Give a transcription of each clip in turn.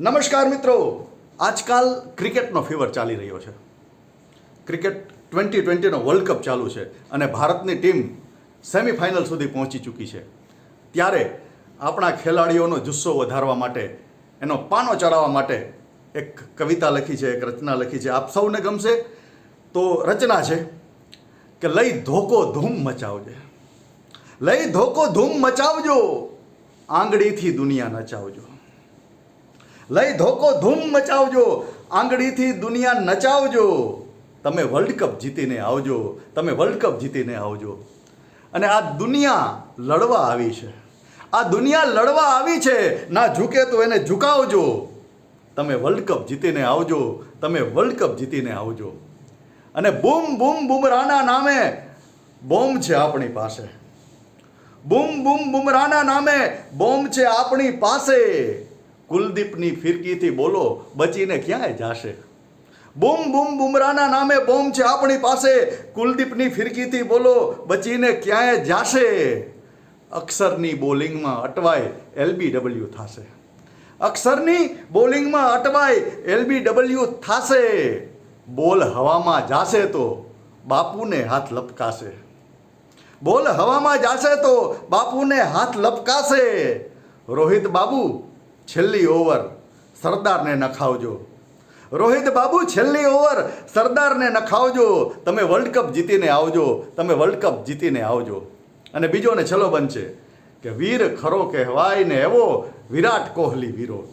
નમસ્કાર મિત્રો. આજકાલ ક્રિકેટનો ફીવર ચાલી રહ્યો છે. ક્રિકેટ ટ્વેન્ટી ટ્વેન્ટીનો વર્લ્ડ કપ ચાલુ છે અને ભારતની ટીમ સેમિફાઇનલ સુધી પહોંચી ચૂકી છે. ત્યારે આપણા ખેલાડીઓનો જુસ્સો વધારવા માટે, એનો પાનો ચડાવવા માટે એક કવિતા લખી છે, એક રચના લખી છે. આપ સૌને ગમશે તો રચના છે કે લઈ ધોકો ધૂમ મચાવજે. લઈ ધોકો ધૂમ મચાવજો. આંગળીથી દુનિયા નચાવજો. લઈ ધોકો ધૂમ મચાવજો, આંગળીથી દુનિયા નચાવજો. તમે વર્લ્ડ કપ જીતીને આવજો, તમે વર્લ્ડ કપ જીતીને આવજો. અને આ દુનિયા લડવા આવી છે. આ દુનિયા લડવા આવી છે. ના ઝૂકે તો એને ઝુકાવજો. તમે વર્લ્ડ કપ જીતીને આવજો, તમે વર્લ્ડ કપ જીતીને આવજો. અને બૂમ બૂમ, બુમરાના નામે બોમ્બ છે આપણી પાસે. બૂમ બૂમ, બુમરાના નામે બોમ્બ છે આપણી પાસે. કુલદીપની ફિરકીથી બોલો, બચીને ક્યાંય જાશે? બૂમ બૂમ બુમરાના નામે બોમ્બ છે આપણી પાસે. કુલદીપની ફિરકીથી બોલો, બચીને ક્યાંય જાશે? અક્ષરની બોલિંગમાં અટવાય એલબી ડબલ્યુ થશે. અક્ષરની બોલિંગમાં અટવાય એલબી ડબલ્યુ થશે. બોલ હવામાં જાશે તો બાપુને હાથ લપકાશે. બોલ હવામાં જાશે તો બાપુને હાથ લપકાશે. રોહિત બાબુ છેલ્લી ઓવર સરદારને નખાવજો. રોહિત બાબુ, છેલ્લી ઓવર સરદારને નખાવજો. તમે વર્લ્ડ કપ જીતીને આવજો. તમે વર્લ્ડ કપ જીતીને આવજો. અને બીજો ને છેલ્લો બનશે કે વીર ખરો કહેવાય ને એવો વિરાટ કોહલી વીરો.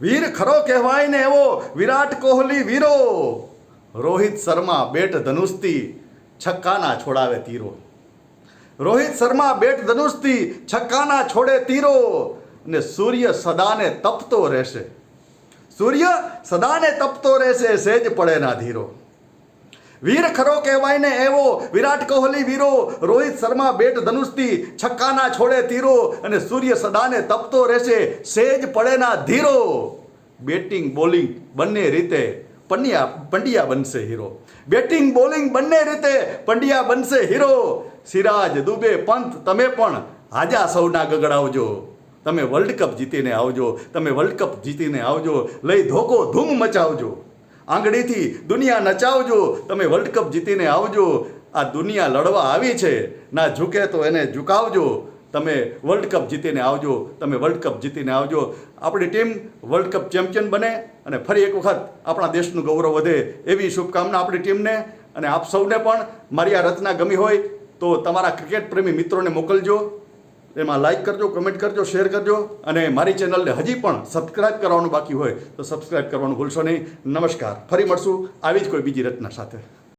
વીર ખરો કહેવાય ને એવો વિરાટ કોહલી વીરો. રોહિત શર્મા, બેટ ધનુષથી છક્કાના છોડાવે તીરો. રોહિત શર્મા, બેટ ધનુષથી છક્કાના છોડે તીરો. અને સૂર્ય સદાને તપતો રહેશે. સૂર્ય સદાને તપતો રહેશે સેજ પડે ના ધીરો. વીર ખરો કહેવાય ને એવો, વિરાટ કોહલી વીરો, રોહિત શર્મા, બેટ ધનુષથી છક્કાના છોડે તીરો અને સૂર્ય સદાને તપતો રહેશે સેજ પડે ના ધીરો. બેટિંગ, બોલિંગ બંને રીતે પંડ્યા પંડ્યા બનશે હીરો. બેટિંગ, બોલિંગ બંને રીતે પંડ્યા બનશે હીરો. સિરાજ દુબે પંત તમે પણ હાજા સૌના ગગડાવજો. તમે વર્લ્ડ કપ જીતીને આવજો, તમે વર્લ્ડ કપ જીતીને આવજો, લઈ ધોકો ધૂમ મચાવજો. આંગળીથી દુનિયા નચાવજો, તમે વર્લ્ડ કપ જીતીને આવજો. આ દુનિયા લડવા આવી છે, ના ઝૂકે તો એને ઝુકાવજો. તમે વર્લ્ડ કપ જીતીને આવજો, તમે વર્લ્ડ કપ જીતીને આવજો. આપણી ટીમ વર્લ્ડ કપ ચેમ્પિયન બને અને ફરી એક વખત આપણા દેશનું ગૌરવ વધે એવી શુભકામના આપણી ટીમને અને આપ સૌને પણ. મારી આ રચના ગમી હોય તો તમારા ક્રિકેટ પ્રેમી મિત્રોને મોકલજો. એમાં લાઇક કરજો કમેન્ટ કરજો શેર કરજો અને મારી ચેનલને હજી પણ સબસ્ક્રાઇબ કરવાનું બાકી હોય તો સબસ્ક્રાઇબ કરવાનું ભૂલશો નહીં. નમસ્કાર. ફરી મળશું. આવી જ કોઈ બીજી રચના સાથે.